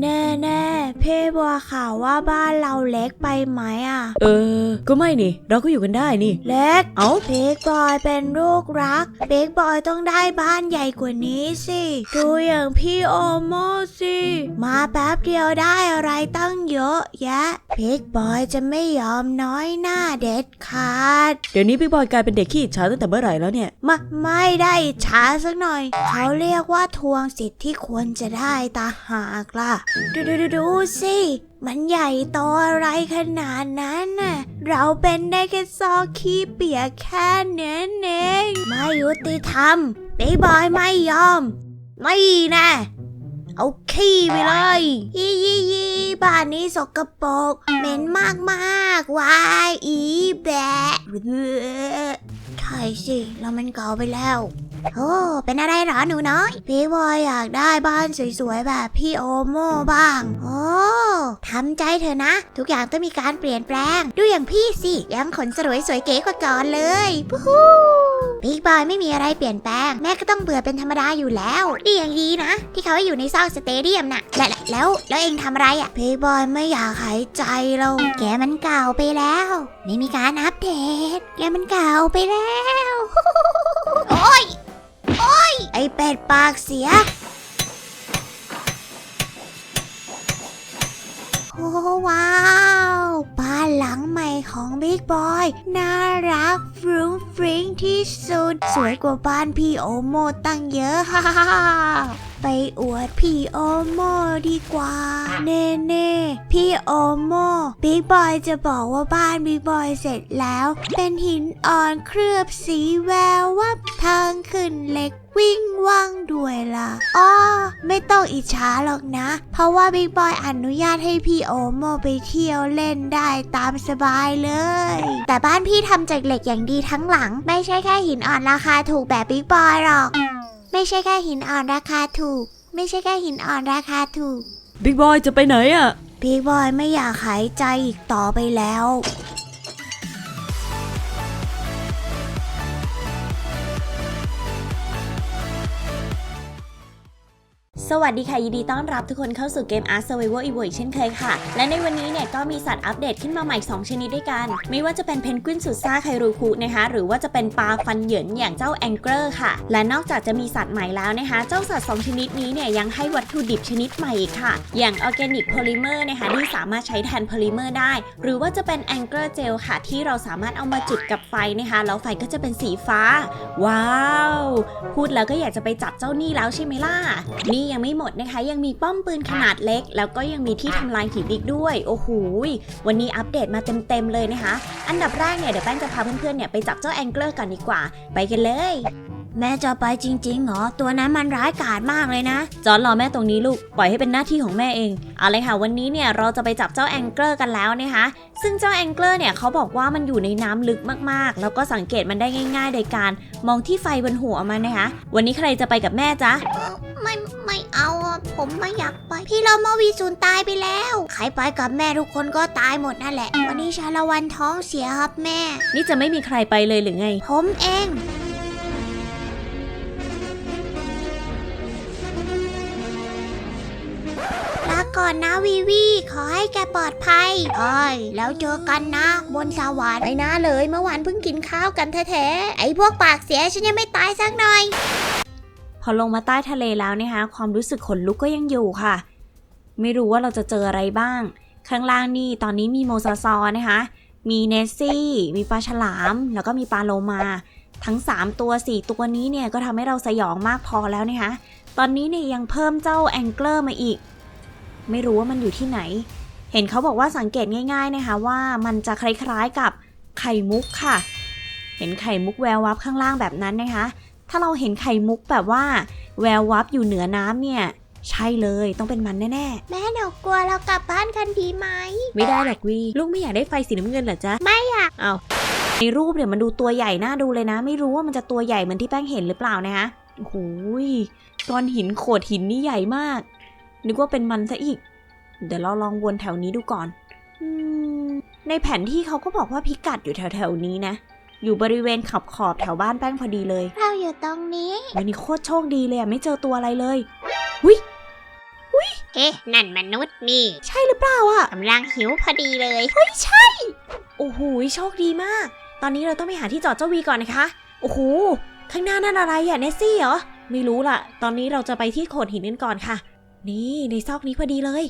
แน่แน่ๆเพ่บัวข่าวว่าบ้านเราเล็กไปไหมอะ เออ ก็ไม่นี่ เราก็อยู่กันได้นี่ เล็ก เอ้าบิ๊กบอยเป็นลูกรักบิ๊กบอยต้องได้บ้านใหญ่กว่านี้สิ ดูอย่างพี่โอโมสิ มาแป๊บเดียวได้อะไรตั้งเยอะแยะบิ๊กบอยจะไม่ยอมน้อยหน้าเด็ดขาด เดี๋ยวนี้พี่บอยกลายเป็นเด็กขี้อิจฉาตั้งแต่เมื่อไหร่แล้วเนี่ย มาไม่ได้ช้าสักหน่อย เขาเรียกว่าทวงสิทธิ์ที่ควรจะได้ตาหากล่ะดูดูดูดูสิ มันใหญ่โตอะไรขนาดนั้นน่ะ เราเป็นได้แค่ซอกขี้เปียกแค่เน้นเองไม่ยุติธรรมบิ๊กบอยไม่ยอม ไม่น่เอาขี้ไปเลยยี่ยี่ยี่บ้านนี้สกปรกเหม็นมากมากวายอีแบะใช่สิ แล้วมันเก่าไปแล้ว โอ้เป็นอะไรเหรอหนูน้อย พี่บอยอยากได้บ้านสวยๆแบบพี่โอโม่บ้าง โอ้ทำใจเถอะนะ ทุกอย่างต้องมีการเปลี่ยนแปลง ดูอย่างพี่สิ ยังขนสวยสวยๆเก๋กว่าก่อนเลยปูฮู้พี่บอยไม่มีอะไรเปลี่ยนแปลง แม่ก็ต้องเบื่อเป็นธรรมดาอยู่แล้วดีอย่างดีนะ ที่เขาให้อยู่ในซอกสเตเดียมน่ะและและแล้วแล้วเองทำอะไรอะ่ะพี่บอยไม่อยากหายใจเราแกมันเก่าไปแล้ว ไม่มีการอัปเดต แกมันเก่าไปแล้ว โอ้ย โอ้ย ไอเป็ดปากเสีย โอ้ว้าว บ้านหลังใหม่ของบิ๊กบอย น่ารักฟรุ้งฟริ้งที่สุด สวยกว่าบ้านพี่โอโมตั้งเยอะฮ่าฮ่าฮ่า ไปอวดพี่โอโมดีกว่า เน่เน่พี่โอโมบิ๊กบอยจะบอกว่าบ้านบิ๊กบอยเสร็จแล้ว เป็นหินอ่อนเคลือบสีแวววับทางขึ้นเหล็กวิ่งว่างด้วยล่ะ อ้อ ไม่ต้องอิจฉาหรอกนะ เพราะว่าบิ๊กบอยอนุญาตให้พี่โอโมไปเที่ยวเล่นได้ตามสบายเลย แต่บ้านพี่ทำจากเหล็กอย่างดีทั้งหลัง ไม่ใช่แค่หินอ่อนราคาถูกแบบบิ๊กบอยหรอก ไม่ใช่แค่หินอ่อนราคาถูก ไม่ใช่แค่หินอ่อนราคาถูก บิ๊กบอยจะไปไหนอะบิ๊กบอยไม่อยากหายใจอีกต่อไปแล้ว สวัสดีค่ะ ยินดีต้อนรับทุกคนเข้าสู่เกม Art Survival Evo อีกเช่นเคยค่ะ และในวันนี้เนี่ยก็มีสัตว์อัปเดตขึ้นมาใหม่ 2 ชนิดด้วยกัน ไม่ว่าจะเป็นเพนกวินสุดซ่าไครูคุนะคะ หรือว่าจะเป็นปลาฟันเหยินอย่างเจ้าแองเกอร์ค่ะ และนอกจากจะมีสัตว์ใหม่แล้วนะคะ เจ้าสัตว์ 2 ชนิดนี้เนี่ยยังให้วัตถุดิบชนิดใหม่อีกค่ะ อย่างออร์แกนิกโพลิเมอร์นะคะที่สามารถใช้แทนโพลิเมอร์ได้ หรือว่าจะเป็นแองเกอร์เจลค่ะ ที่เราสามารถเอามาจุดกับไฟนะคะแล้วไฟก็จะเป็นสีฟ้า ว้าว พูดแล้วก็อยากจะไปจับเจ้านี่แล้วใช่ไหมล่ะนี่ยังไม่หมดนะคะ ยังมีป้อมปืนขนาดเล็ก แล้วก็ยังมีที่ทำลายหินอีกด้วย โอ้โหยวันนี้อัปเดตมาเต็มๆเลยนะคะ อันดับแรกเนี่ยเดี๋ยวแป้งจะพาเพื่อนๆเนี่ยไปจับเจ้าแองเกิลกันดีกว่า ไปกันเลย แม่จะไปจริงๆเหรอ ตัวนั้นมันร้ายกาจมากเลยนะ จอนรอแม่ตรงนี้ลูก ปล่อยให้เป็นหน้าที่ของแม่เองเอาเลยค่ะ วันนี้เนี่ยเราจะไปจับเจ้าแองเกิลกันแล้วนะคะ ซึ่งเจ้าแองเกิลเนี่ยเขาบอกว่ามันอยู่ในน้ำลึกมากๆ แล้วก็สังเกตมันได้ง่าย ๆ โดยการมองที่ไฟบนหัวมันนะคะ วันนี้ใครจะไปกับแม่จ๊ะไม่ไม่เอาอะผมไม่อยากไปพี่เรามาวีซูนตายไปแล้ว ใครไปกับแม่ทุกคนก็ตายหมดนั่นแหละ วันนี้ชาละวันท้องเสียครับแม่ นี่จะไม่มีใครไปเลยหรือไง ผมเอง ก่อนนะวีวีขอให้แกปลอดภัยเอ้ยแล้วเจอกันนะ บนสวรรค์ไม่น่าเลยเมื่อวานเพิ่งกินข้าวกันแท้ๆไอ้พวกปากเสียฉันยังไม่ตายสักหน่อย พอลงมาใต้ทะเลแล้วนะคะ ความรู้สึกขนลุกก็ยังอยู่ค่ะ ไม่รู้ว่าเราจะเจออะไรบ้าง ข้างล่างนี่ตอนนี้มีโมซาซอนะคะ มีเนสซี่ มีปลาฉลาม แล้วก็มีปลาโลมา ทั้ง 3 ตัว 4 ตัวนี้เนี่ยก็ทำให้เราสยองมากพอแล้วนะคะตอนนี้เนี่ยยังเพิ่มเจ้าแองเกิลมาอีก ไม่รู้ว่ามันอยู่ที่ไหน เห็นเขาบอกว่าสังเกตง่าย ๆนะคะว่ามันจะคล้ายๆกับไข่มุกค่ะ เห็นไข่มุกแวววับข้างล่างแบบนั้นนะคะ ถ้าเราเห็นไข่มุกแบบว่า แวววับอยู่เหนือน้ำเนี่ยใช่เลยต้องเป็นมันแน่แม่หนูกลัวเรากลับบ้านกันดีไหมๆไม่ได้หรอกวีลูกไม่อยากได้ไฟสีน้ำเงินเหรอจ๊ะ ไม่อยากเอาในรูปเนี่ยมันดูตัวใหญ่น่าดูเลยนะ ไม่รู้ว่ามันจะตัวใหญ่เหมือนที่แป้งเห็นหรือเปล่านะคะโอ้โหยก้อนหินโขดหินนี่ใหญ่มาก นึกว่าเป็นมันซะอีก เดี๋ยวเราลองวนแถวนี้ดูก่อนอมในแผนที่เขาก็บอกว่าพิกัดอยู่แถวๆนี้นะ อยู่บริเวณขอบขอบๆแถวบ้านแป้งพอดีเลยเราอยู่ตรงนี้วันนี้โคตรโชคดีเลยอะไม่เจอตัวอะไรเลยหุยหุยเอ๊ะนั่นมนุษย์นี่ ใช่หรือเปล่าอะกำลังหิวพอดีเลยโอ้โหโชคดีมาก ตอนนี้เราต้องไปหาที่จอดเจ้าวีก่อนนะคะ โอ้โหข้างหน้านั่นอะไรอะเนสซี่เหรอไม่รู้ล่ะ ตอนนี้เราจะไปที่โขดหินกันก่อนค่ะ นี่ในซอกนี้พอดีเลย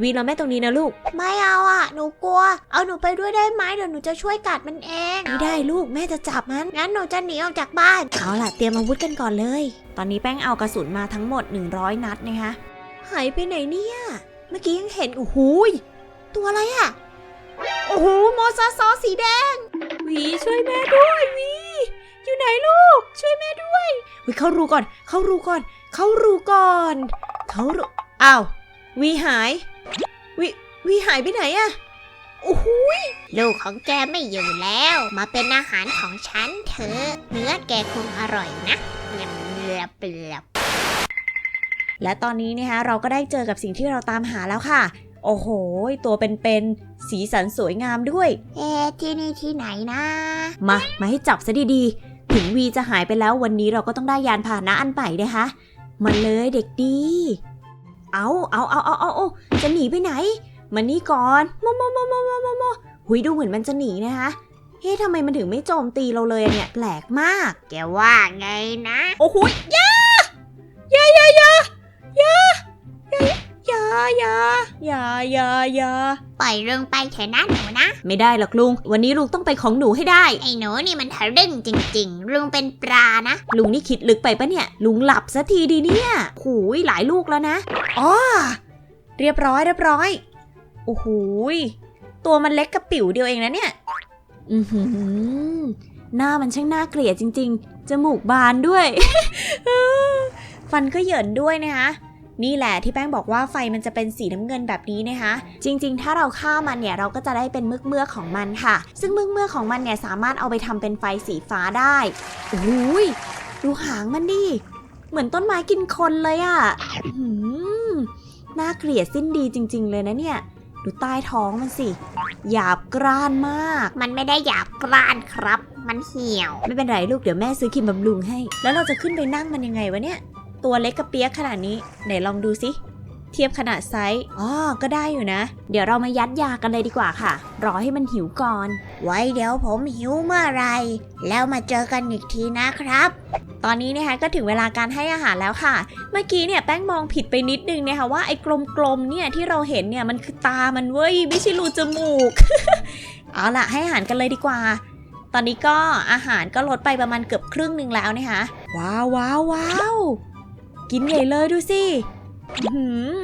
วีเราแม่ตรงนี้นะลูก ไม่เอาอะ หนูกลัว เอาหนูไปด้วยได้ไหมเดี๋ยวหนูจะช่วยกัดมันเอง ไม่ได้ลูกแม่จะจับมัน งั้นหนูจะหนีออกจากบ้าน เอาล่ะเตรียมอาวุธกันก่อนเลย ตอนนี้แป้งเอากระสุนมาทั้งหมด 100 นัดนะคะ หายไปไหนเนี่ย เมื่อกี้ยังเห็นโอ้โหยตัวอะไรอะโอ้โหมอซาซอสีแดง วีช่วยแม่ด้วยวีอยู่ไหนลูก ช่วยแม่ด้วยวิเข้ารูก่อน เข้ารูก่อน เข้ารูก่อน เข้ารูอ้าว วีหาย วีวีหายไปไหนอะโอ้โหยลูกของแกไม่อยู่แล้ว มาเป็นอาหารของฉันเถอะเนื้อแกคงอร่อยนะเงียบเงียบเงียบและตอนนี้นะคะเราก็ได้เจอกับสิ่งที่เราตามหาแล้วค่ะ โอ้โห ตัวเป็นๆสีสันสวยงามด้วย เอ๊ะที่นี่ที่ไหนนะ มามาให้จับซะดีๆ ถึงวีจะหายไปแล้ววันนี้เราก็ต้องได้ยานพาหนะอันใหม่นะคะ มาเลยเด็กดี เอาเอาเอาเอาเอาเอาจะหนีไปไหน มานี่ก่อนโมโมโมโมโมโมโมหุยดูเหมือนมันจะหนีนะคะเฮ้ทำไมมันถึงไม่โจมตีเราเลยอะเนี่ยแปลกมาก แกว่าไงนะ โอ้โหอยาอยาอยาอยาอยา อยาอยาอยาอยาอยาปล่อยเรื่องไปเถอะนะหนูนะ ไม่ได้หรอกลุง วันนี้ลุงต้องไปของหนูให้ได้ ไอ้หนูนี่มันทะลึ่งจริงๆ ลุงเป็นปลานะ ลุงนี่คิดลึกไปปะเนี่ย ลุงหลับซะทีดีเนี่ยหูยหลายลูกแล้วนะอ๋อเรียบร้อยเรียบร้อย โอ้โหยตัวมันเล็กกระปิ๋วเดียวเองนะเนี่ย อือหือหน้ามันช่างน่าเกลียดจริง ๆ จมูกบานด้วย ฟันก็เหยินด้วยนะคะ นี่แหละที่แป้งบอกว่าไฟมันจะเป็นสีน้ำเงินแบบนี้นะคะ จริง ๆ ถ้าเราฆ่ามันเนี่ยเราก็จะได้เป็นเมือกเมือกๆของมันค่ะ ซึ่งเมือกเมือกๆของมันเนี่ยสามารถเอาไปทำเป็นไฟสีฟ้าได้โอ้ยดูหางมันดิเหมือนต้นไม้กินคนเลยอะ่ะอื้อหือน่าเกลียดสิ้นดีจริง ๆ เลยนะเนี่ยดูใต้ท้องมันสิ หยาบกร้านมาก มันไม่ได้หยาบกร้านครับ มันเหี่ยว ไม่เป็นไรลูกเดี๋ยวแม่ซื้อครีมบำรุงให้ แล้วเราจะขึ้นไปนั่งมันยังไงวะเนี่ย ตัวเล็กกระเปียกขนาดนี้ ไหนลองดูสิ เทียบขนาดไซส์อ๋อก็ได้อยู่นะ เดี๋ยวเรามายัดยากันเลยดีกว่าค่ะ รอให้มันหิวก่อน ไว้เดี๋ยวผมหิวเมื่อไร แล้วมาเจอกันอีกทีนะครับ ตอนนี้นะคะก็ถึงเวลาการให้อาหารแล้วค่ะ เมื่อกี้เนี่ยแป้งมองผิดไปนิดนึงนะคะว่าไอ้กลมๆเนี่ยที่เราเห็นเนี่ยมันคือตามันเว้ยไม่ใช่รูจมูก เอาล่ะให้อาหารกันเลยดีกว่าตอนนี้ก็อาหารก็ลดไปประมาณเกือบครึ่งหนึ่งแล้วนะคะ ว้าวว้าวว้าว กินใหญ่เลยดูสิหือ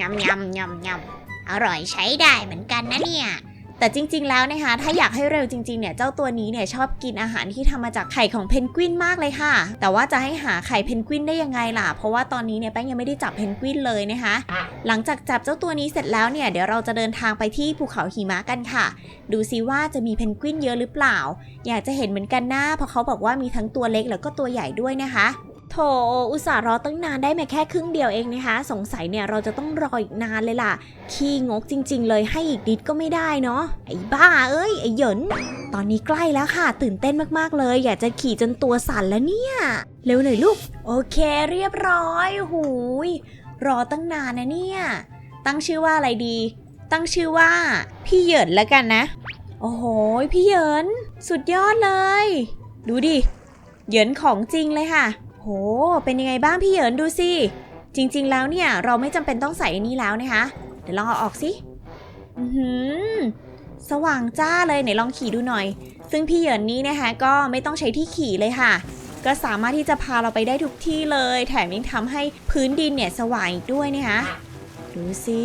ยำยำยำยำอร่อยใช้ได้เหมือนกันนะเนี่ย แต่จริง ๆ แล้วนะคะ ถ้าอยากให้เร็วจริง ๆ เนี่ย เจ้าตัวนี้เนี่ยชอบกินอาหารที่ทำมาจากไข่ของเพนกวินมากเลยค่ะ แต่ว่าจะให้หาไข่เพนกวินได้ยังไงล่ะ เพราะว่าตอนนี้เนี่ยแป้งยังไม่ได้จับเพนกวินเลยนะคะ หลังจากจับเจ้าตัวนี้เสร็จแล้วเนี่ย เดี๋ยวเราจะเดินทางไปที่ภูเขาหิมะกันค่ะ ดูซิว่าจะมีเพนกวินเยอะหรือเปล่า อยากจะเห็นเหมือนกันนะเพราะเขาบอกว่ามีทั้งตัวเล็กแล้วก็ตัวใหญ่ด้วยนะคะ โถอุตส่าห์รอตั้งนานได้มาแค่ครึ่งเดียวเองนะคะ สงสัยเนี่ยเราจะต้องรออีกนานเลยล่ะ ขี้งกจริง ๆ เลยให้อีกนิดก็ไม่ได้เนาะ ไอ้บ้าเอ้ย ไอ้เหยิน ตอนนี้ใกล้แล้วค่ะ ตื่นเต้นมากๆเลย อยากจะขี่จนตัวสั่นแล้วเนี่ย เร็วหน่อยลูก โอเคเรียบร้อย หูย รอตั้งนานนะเนี่ย ตั้งชื่อว่าอะไรดี ตั้งชื่อว่า พี่เหยินแล้วกันนะ โอ้โห พี่เหยิน สุดยอดเลย ดูดิ เหยินของจริงเลยค่ะ ห เป็นยังไงบ้างพี่เหยินดูสิ จริง ๆ แล้วเนี่ยเราไม่จำเป็นต้องใส่อันนี้แล้วนะคะ เดี๋ยวลองเอาออกสิอือหือสว่างจ้าเลยไหนลองขี่ดูหน่อย ซึ่งพี่เหยินนี้นะคะก็ไม่ต้องใช้ที่ขี่เลยค่ะ ก็สามารถที่จะพาเราไปได้ทุกที่เลย แถมยังทำให้พื้นดินเนี่ยสว่างอีกด้วยนะคะ ดูสิ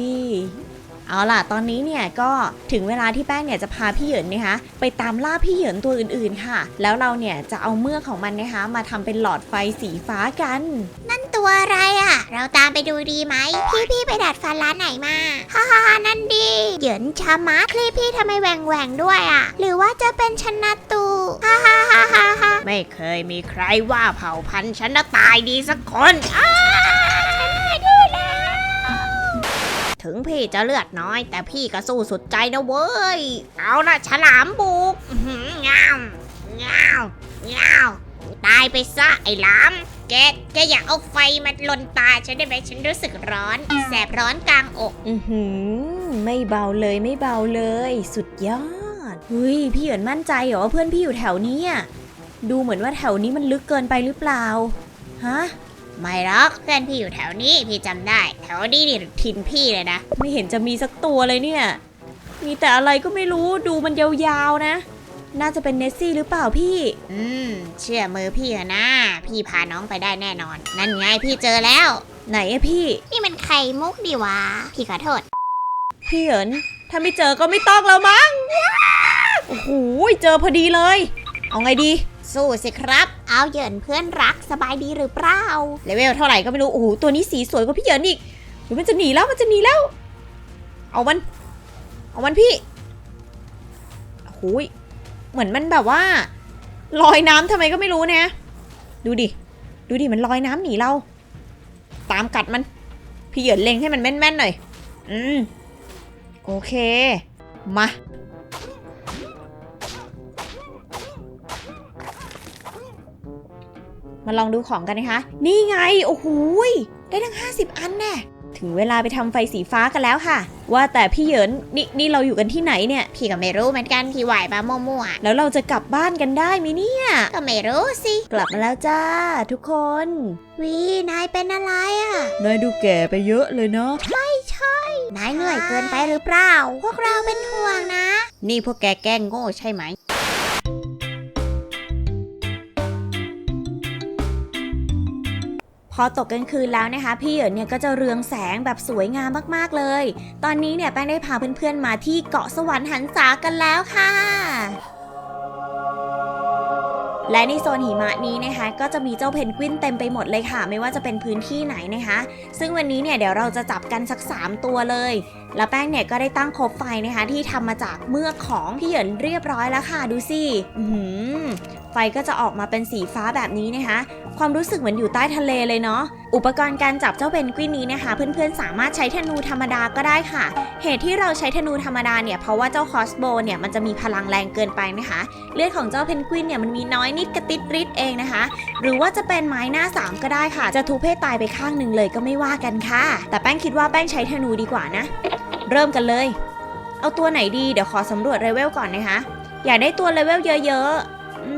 เอาล่ะ ตอนนี้เนี่ยก็ถึงเวลาที่แป้งเนี่ยจะพาพี่เหยินนะคะไปตามล่าพี่เหยินตัวอื่นๆค่ะ แล้วเราเนี่ยจะเอาเมือกของมันนะคะมาทำเป็นหลอดไฟสีฟ้ากัน นั่นตัวอะไรอะ่ะ เราตามไปดูดีไหม พี่พี่ไปดัดฟันร้านไหนมาฮ่าฮ่าฮ่านั่นดีเหยินชามัดคลิปพี่ทำไมแหว่งแหว่งๆด้วยอะ่ะ หรือว่าจะเป็นชนะตูฮ่าฮ่าฮ่าฮ่าฮ่าไม่เคยมีใครว่าเผ่าพันธุ์ฉันน่ะตายดีสักคน ถึงพี่จะเลือดน้อย แต่พี่ก็สู้สุดใจนะเว้ย เอาละฉลามบุกอื้อหืองามงามงาตายไปซะไอ้หลาม แก แกอย่าเอาไฟมาลนตาฉันได้ไหมฉันรู้สึกร้อน แสบร้อนกลางอก อือหือ ไม่เบาเลยไม่เบาเลย สุดยอดเฮ้ยพี่เหยินมั่นใจเหรอว่าเพื่อนพี่อยู่แถวนี้อะดูเหมือนว่าแถวนี้มันลึกเกินไปหรือเปล่า ฮะ ไม่หรอกเพื่อนพี่อยู่แถวนี้พี่จำได้ แถวนี้นี่ทินพี่เลยนะ ไม่เห็นจะมีสักตัวเลยเนี่ย มีแต่อะไรก็ไม่รู้ดูมันยาวๆนะ น่าจะเป็นเนสซี่หรือเปล่าพี่ อืม เชื่อมือพี่เถอะนะ พี่พาน้องไปได้แน่นอน นั่นไงพี่เจอแล้ว ไหนอะพี่ นี่มันไข่มุกดีวะ พี่ขอโทษ พี่เหยินถ้าไม่เจอก็ไม่ต้องแล้วมั้ง โอ้โห เจอพอดีเลย เอาไงดี สู้สิครับ เอาเหยินเพื่อนรักสบายดีหรือเปล่า เลเวลเท่าไหร่ก็ไม่รู้ โอ้โห ตัวนี้สีสวยกว่าพี่เหยินอีกเดี๋ยวมันจะหนีแล้ว มันจะหนีแล้ว เอามัน เอามันพี่โอ้ยเหมือนมันแบบว่า ลอยน้ำทำไมก็ไม่รู้เนี่ยดูดิ ดูดิ มันลอยน้ำหนีเรา ตามกัดมัน พี่เหยินเล็งให้มันแม่นๆหน่อย อืม โอเค มา มาลองดูของกันนะคะ นี่ไง โอ้โหยได้ทั้ง 50 อันแน่ถึงเวลาไปทำไฟสีฟ้ากันแล้วค่ะ ว่าแต่พี่เหยินนี่นี่เราอยู่กันที่ไหนเนี่ย พี่ก็ไม่รู้เหมือนกัน พี่ไหวมามั่วแล้วเราจะกลับบ้านกันได้ไหมเนี่ยๆก็ไม่รู้สิ กลับมาแล้วจ้า ทุกคน วี นายเป็นอะไรอะ นายดูแก่ไปเยอะเลยเนาะนายเหนื่อยเกินไปหรือเปล่า พวกเราเป็นห่วงนะ นี่พวกแกแกล้งโง่ใช่ไหม พอตกกลางคืนแล้วนะคะ พี่เหยินเนี่ยก็จะเรืองแสงแบบสวยงามมากๆเลย ตอนนี้เนี่ยแป้งได้พาเพื่อนๆมาที่เกาะสวรรค์หันษากันแล้วค่ะ และในโซนหิมะนี้นะคะ ก็จะมีเจ้าเพนกวินเต็มไปหมดเลยค่ะ ไม่ว่าจะเป็นพื้นที่ไหนนะคะ ซึ่งวันนี้เนี่ยเดี๋ยวเราจะจับกันสัก 3 ตัวเลย แล้วแป้งเนี่ยก็ได้ตั้งคบไฟนะคะ ที่ทำมาจากเมือกของพี่เหยินเรียบร้อยแล้วค่ะดูสิไฟก็จะออกมาเป็นสีฟ้าแบบนี้นะคะ ความรู้สึกเหมือนอยู่ใต้ทะเลเลยเนาะ อุปกรณ์การจับเจ้าเพนกวินนี้นะคะ เพื่อนๆสามารถใช้ธนูธรรมดาก็ได้ค่ะ เหตุที่เราใช้ธนูธรรมดาเนี่ยเพราะว่าเจ้าคอสโบเนี่ยมันจะมีพลังแรงเกินไปนะคะ เลือดของเจ้าเพนกวินเนี่ยมันมีน้อยนิดกระติดริดเองนะคะ หรือว่าจะเป็นไม้หน้าสามก็ได้ค่ะ จะทุบให้ตายไปข้างหนึ่งเลยก็ไม่ว่ากันค่ะ แต่แป้งคิดว่าแป้งใช้ธนูดีกว่านะ เริ่มกันเลย เอาตัวไหนดีเดี๋ยวขอสำรวจเลเวลก่อนนะคะ อยากได้ตัวเลเวลเยอะๆ อื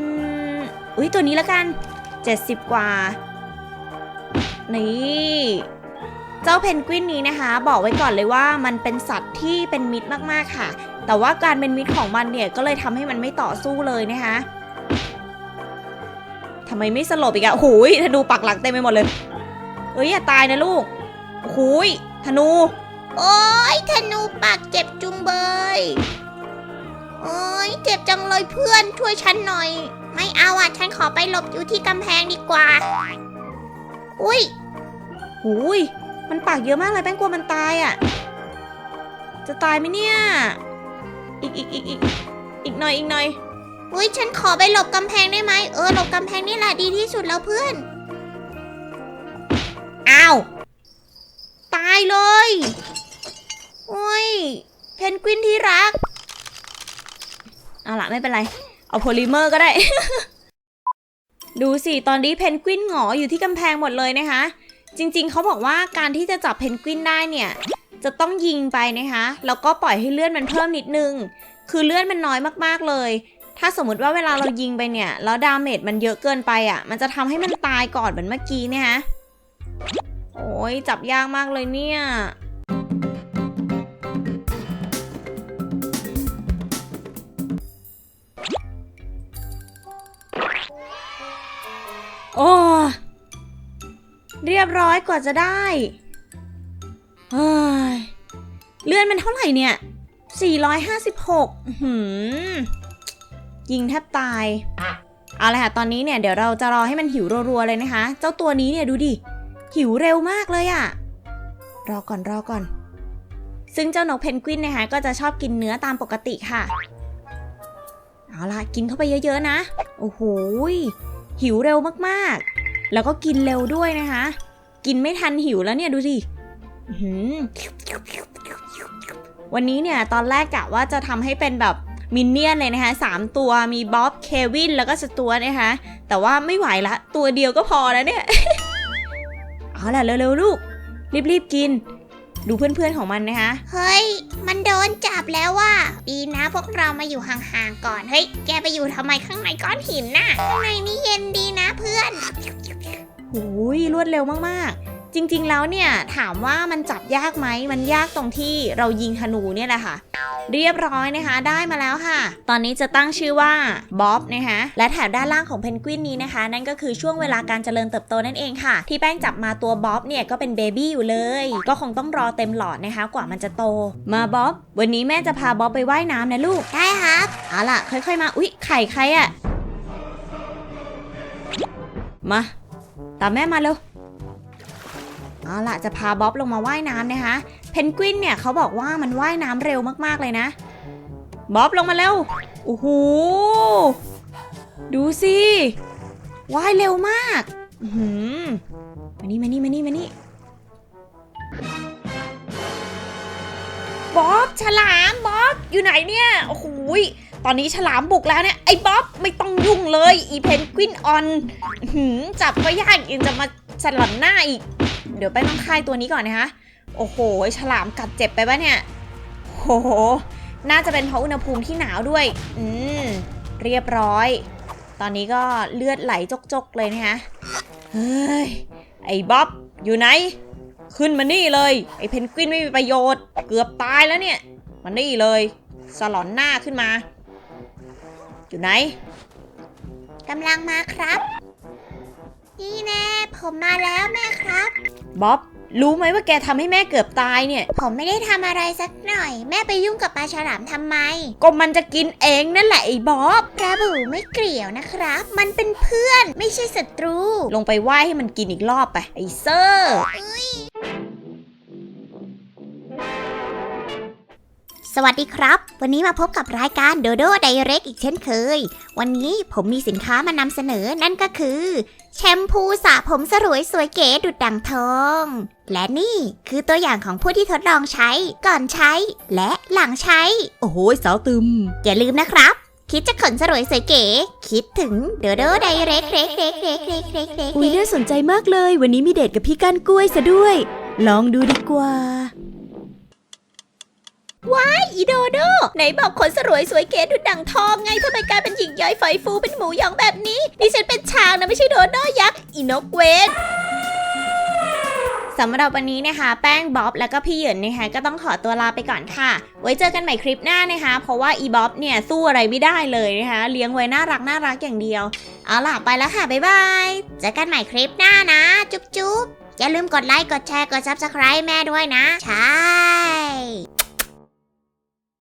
ม อุ้ยตัวนี้ละกัน 70 กว่า นี่เจ้าเพนกวินนี้นะคะ บอกไว้ก่อนเลยว่ามันเป็นสัตว์ที่เป็นมิตรมากๆค่ะ แต่ว่าการเป็นมิตรของมันเนี่ยก็เลยทำให้มันไม่ต่อสู้เลยนะคะทำไมไม่สลบอีกอะโอ้โหยธนูปักหลังเต็มไปหมดเลย เอ้ยอย่าตายนะลูกโอ้โหยธนู โอ้ยธนูปากเจ็บจุงเบย โอ้ยเจ็บจังเลยเพื่อนช่วยฉันหน่อย ไม่เอาอะ ฉันขอไปหลบอยู่ที่กำแพงดีกว่า อุ้ยหูย มันปากเยอะมากเลยแป้งกลัวมันตายอะ่ะ จะตายไหมเนี่ย อีกอีกอีกอีกอีกหน่อยอีกหน่อย อุ้ยฉันขอไปหลบกำแพงได้ไหมเออหลบกำแพงนี่แหละดีที่สุดแล้วเพื่อน อ้าว ตายเลยโอ้ย เพนกวินที่รัก เอาล่ะไม่เป็นไร เอาโพลิเมอร์ก็ได้ ดูสิตอนนี้เพนกวินหงออยู่ที่กำแพงหมดเลยนะคะ จริงๆ เขาบอกว่าการที่จะจับเพนกวินได้เนี่ย จะต้องยิงไปนะคะ แล้วก็ปล่อยให้เลือดมันเพิ่มนิดนึง คือเลือดมันน้อยมากๆเลย ถ้าสมมติว่าเวลาเรายิงไปเนี่ย แล้วดาเมจมันเยอะเกินไปอะ มันจะทำให้มันตายก่อนเหมือนเมื่อกี้เนี่ยฮะโอ้ยจับยากมากเลยเนี่ย โอ้เรียบร้อยกว่าจะได้เฮ้ยเลื่อนมันเท่าไหร่เนี่ย 456อื้อหืมยิงแทบตาย เอาละค่ะ ตอนนี้เนี่ยเดี๋ยวเราจะรอให้มันหิวรัวๆเลยนะคะ เจ้าตัวนี้เนี่ยดูดิ หิวเร็วมากเลยอะรอก่อนรอก่อน ซึ่งเจ้านกเพนกวินนะคะก็จะชอบกินเนื้อตามปกติค่ะ เอาละกินเข้าไปเยอะๆนะ โอ้โห หิวเร็วมากๆ แล้วก็กินเร็วด้วยนะคะ กินไม่ทันหิวแล้วเนี่ยดูสิวันนี้เนี่ยตอนแรกกะว่าจะทำให้เป็นแบบมินเนี่ยนเลยนะคะสามตัวมีบ๊อบเควินแล้วก็สตัวนะคะแต่ว่าไม่ไหวละ ตัวเดียวก็พอแล้วเนี่ย เอาล่ะเร็วๆลูก รีบๆกิน ดูเพื่อนๆของมันนะคะ เฮ้ย มันโดนจับแล้วว่ะดีนะพวกเรามาอยู่ห่างๆก่อน เฮ้ย แกไปอยู่ทำไมข้างในก้อนหินน่ะ ข้างในนี่เย็นดีนะเพื่อนโอ้ยรวดเร็วมากๆ จริงๆแล้วเนี่ยถามว่ามันจับยากไหมมันยากตรงที่เรายิงธนูเนี่ยแหละค่ะ เรียบร้อยนะคะ ได้มาแล้วค่ะ ตอนนี้จะตั้งชื่อว่าบ๊อบนะคะและแถบด้านล่างของเพนกวินนี้นะคะ นั่นก็คือช่วงเวลาการเจริญเติบโตนั่นเองค่ะ ที่แป้งจับมาตัวบ๊อบเนี่ยก็เป็นเบบี้อยู่เลย ก็คงต้องรอเต็มหลอดนะคะ กว่ามันจะโต มาบ๊อบวันนี้แม่จะพาบ๊อบไปว่ายน้ำนะลูกได้ครับเอาล่ะค่อยๆมาอุ๊ยไข่ใครอะมาตามแม่มาเร็ว เอาล่ะจะพาบ๊อบลงมาว่ายน้ำนะคะ เพนกวินเนี่ยเขาบอกว่ามันว่ายน้ำเร็วมากๆเลยนะ บ๊อบลงมาเร็ว โอ้โห ดูสิ ว่ายเร็วมากอื้อหือมานี่มานี่มานี่มานี่ บ๊อบฉลามบ๊อบอยู่ไหนเนี่ย โอ้โหตอนนี้ฉลามบุกแล้วเนี่ย ไอ้บ๊อบไม่ต้องยุ่งเลย อีเพนกวินออนหือจับก็ยากยังจะมาสลัดหน้าอีก ดี๋ยวไปต้องคายตัวนี้ก่อนนะคะ โอ้โห ฉลามกัดเจ็บไปปะเนี่ยโอ้โห น่าจะเป็นเพราะอุณหภูมิที่หนาวด้วย อืม เรียบร้อย ตอนนี้ก็เลือดไหลจกๆเลยนะคะ เฮ้ย ไอ้บ๊อบ อยู่ไหน ขึ้นมานี่เลย ไอ้เพนกวินไม่มีประโยชน์ เกือบตายแล้วเนี่ย มานี่เลย สลอนหน้าขึ้นมา อยู่ไหนกำลังมาครับ นี่แน่ผมมาแล้วแม่ครับ บ๊อบ รู้ไหมว่าแกทำให้แม่เกือบตายเนี่ย ผมไม่ได้ทำอะไรสักหน่อย แม่ไปยุ่งกับปลาฉลามทำไม ก็มันจะกินเองนั่นแหละไอ้บ๊อบพระบูไม่เกลียวนะครับ มันเป็นเพื่อนไม่ใช่ศัตรู ลงไปไหว้ให้มันกินอีกรอบไปไอ้เซอร์ สวัสดีครับ วันนี้มาพบกับรายการโดโดไดเรกอีกเช่นเคย วันนี้ผมมีสินค้ามานำเสนอนั่นก็คือ แชมพูสระผมสรวยสวยเก๋ดุดดังทอง และนี่คือตัวอย่างของผู้ที่ทดลองใช้ก่อนใช้ และหลังใช้ โอ้โหสาวตึม อย่าลืมนะครับ คิดจะขนสรวยสวยเก๋ คิดถึงโดโดไดเรกเรกเรกเรกเรกเรกเรกอุ้ยน่าสนใจมากเลย วันนี้มีเดทกับพี่ก้านกล้วยซะด้วย ลองดูดีกว่า ว้ายอีโดโดไหนบอกขนสรวยสวยเก๋ดุดดังทองไงทำไมกลายเป็นหญิงย้อยฝอยฟูเป็นหมูหยองแบบนี้นี่ฉันเป็นช้างนะไม่ใช่โดโดยักษ์อีนกเวน สำหรับวันนี้นะคะ แป้งบ๊อบแล้วก็พี่เหยินนะคะ ก็ต้องขอตัวลาไปก่อนค่ะ ไว้เจอกันใหม่คลิปหน้านะคะ เพราะว่าอีบ๊อบเนี่ยสู้อะไรไม่ได้เลยนะคะ เลี้ยงไว้น่ารักน่ารักอย่างเดียว เอาล่ะไปแล้วค่ะบ๊ายบายเจอกันใหม่คลิปหน้านะ จุ๊บจุ๊บอย่าลืมกดไลค์กดแชร์กด subscribe แม่ด้วยนะ ใช่